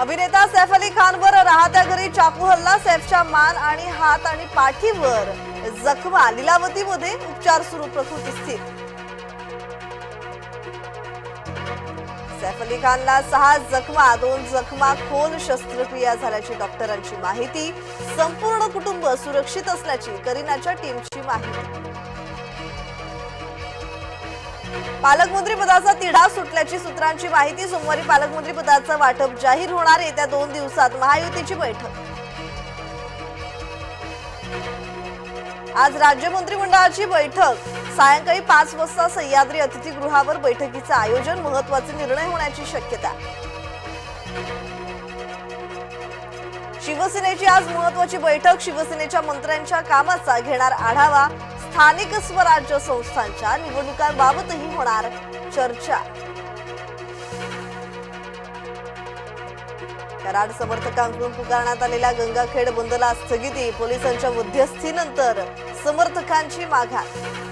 अभिनेता सैफ अली खानवर राहत्या घरी चाकू हल्ला सैफच्या मान आणि हात आणि पाठीवर जखमा लिलावतीमध्ये उपचार सुरू प्रकृती स्थित. सैफ अली खानला सहा जखमा दोन जखमा खोल शस्त्रक्रिया झाल्याची डॉक्टरांची माहिती संपूर्ण कुटुंब सुरक्षित असल्याची करीनाच्या टीमची माहिती. पालकमंत्री पदाचा तिढा सुटल्याची सूत्रांची माहिती सोमवारी पालकमंत्री पदाचं वाटप जाहीर होणार येत्या दोन दिवसात महायुतीची बैठक. आज राज्य मंत्रिमंडळाची बैठक. सायंकाळी पाच वाजता सह्याद्री अतिथीगृहावर बैठकीचं आयोजन महत्त्वाचे निर्णय होण्याची शक्यता. शिवसेनेची आज महत्वाची बैठक. शिवसेनेच्या मंत्र्यांच्या कामाचा घेणार आढावा. स्थानिक स्वराज्य संस्थांच्या निवडणुकांबाबतही होणार चर्चा. कराड समर्थकांकडून पुकारण्यात आलेल्या गंगाखेड बंदला स्थगिती पोलिसांच्या मध्यस्थीनंतर समर्थकांची माघार